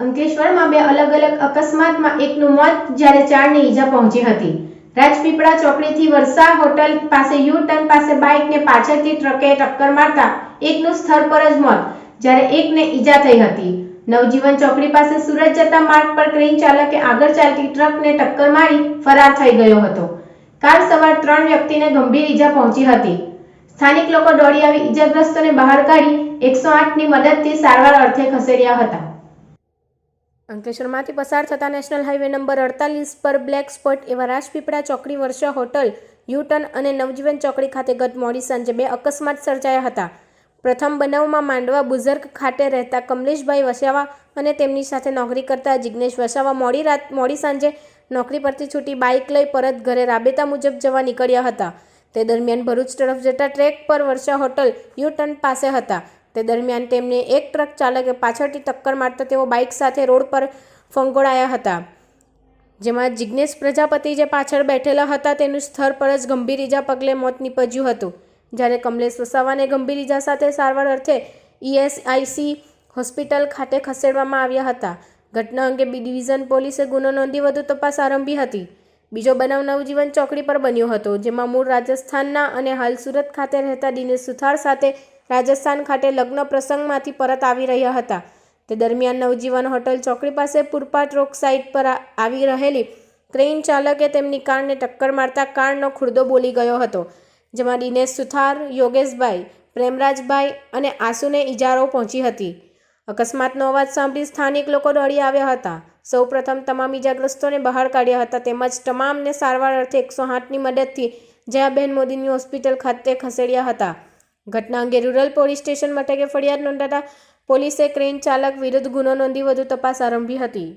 અંકલેશ્વરમાં બે અલગ અલગ અકસ્માતમાં એકનું મોત જ્યારે ચારને ઈજા પહોંચી હતી. રાજપીપળા ચોકડીથી વરસા હોટલ પાસે યુ ટર્ન પાસે બાઇકને પાછળથી ટ્રકે ટક્કર મારતા એકનું સ્થળ પર જ મોત, જ્યારે એકને ઈજા થઈ હતી. નવજીવન ચોકડી પાસે સુરત જતા માર્ગ પર ક્રેન ચાલકે આગળ ચાલતી ટ્રકને ટક્કર મારી ફરાર થઈ ગયો હતો. કાલ સવાર ત્રણ વ્યક્તિને ગંભીર ઈજા પહોંચી હતી. સ્થાનિક લોકો દોડી આવી ઈજાગ્રસ્તોને બહાર કાઢી એકસો આઠની મદદથી સારવાર અર્થે ખસેડ્યા હતા. અંકલેશ્વરમાંથી પસાર થતા નેશનલ હાઈવે નંબર અડતાલીસ પર બ્લેક સ્પોટ એવા રાજપીપળા ચોકડી વર્ષા હોટલ, યુટર્ન અને નવજીવન ચોકડી ખાતે ગત મોડી સાંજે બે અકસ્માત સર્જાયા હતા. પ્રથમ બનાવમાં માંડવા બુઝર્ગ ખાતે રહેતા કમલેશભાઈ વસાવા અને તેમની સાથે નોકરી કરતા જિગ્નેશ વસાવા મોડી રાત મોડી સાંજે નોકરી પરથી છૂટી બાઇક લઈ પરત ઘરે રાબેતા મુજબ જવા નીકળ્યા હતા. તે દરમિયાન ભરૂચ તરફ જતા ટ્રેક પર વર્ષા હોટલ યુ ટર્ન પાસે હતા. તે દરમિયાન તેમને એક ટ્રક ચાલકે પાછળથી ટક્કર મારતા તેઓ બાઇક સાથે રોડ પર ફંગોળાયા હતા, જેમાં જિજ્ઞેશ પ્રજાપતિ જે પાછળ બેઠેલા હતા તેનું સ્થળ પર જ ગંભીર ઈજા પગલે મોત નીપજ્યું હતું, જ્યારે કમલેશ વસાવાને ગંભીર ઈજા સાથે સારવાર અર્થે ઈએસઆઈસી હોસ્પિટલ ખાતે ખસેડવામાં આવ્યા હતા. ઘટના અંગે બી ડિવિઝન પોલીસે ગુનો નોંધી વધુ તપાસ આરંભી હતી. બીજો બનાવ નવજીવન ચોકડી પર બન્યો હતો, જેમાં મૂળ રાજસ્થાનના અને હાલ સુરત ખાતે રહેતા દિનેશ સુથાર સાથે રાજસ્થાન ખાતે લગ્ન પ્રસંગમાંથી પરત આવી રહ્યા હતા. તે દરમિયાન નવજીવન હોટલ ચોકડી પાસે પૂરપાટ રોક સાઇટ પર આવી રહેલી ક્રેઇન ચાલકે તેમની કારને ટક્કર મારતા કારનો ખુરદો બોલી ગયો હતો, જેમાં દિનેશ સુથાર, યોગેશભાઈ, પ્રેમરાજભાઈ અને આસુને ઇજારો પહોંચી હતી. અકસ્માતનો અવાજ સાંભળી સ્થાનિક લોકો દોડી આવ્યા હતા. સૌપ્રથમ તમામ ઇજાગ્રસ્તોને બહાર કાઢ્યા હતા, તેમજ તમામને સારવાર અર્થે એકસો આઠની મદદથી જયાબેન મોદીની હોસ્પિટલ ખાતે ખસેડ્યા હતા. ઘટના અંગે રૂરલ પોલીસ સ્ટેશન મથકે ફરિયાદ નોંધાતા પોલીસે ક્રેન ચાલક વિરુદ્ધ ગુનો નોંધી વધુ તપાસ આરંભી હતી.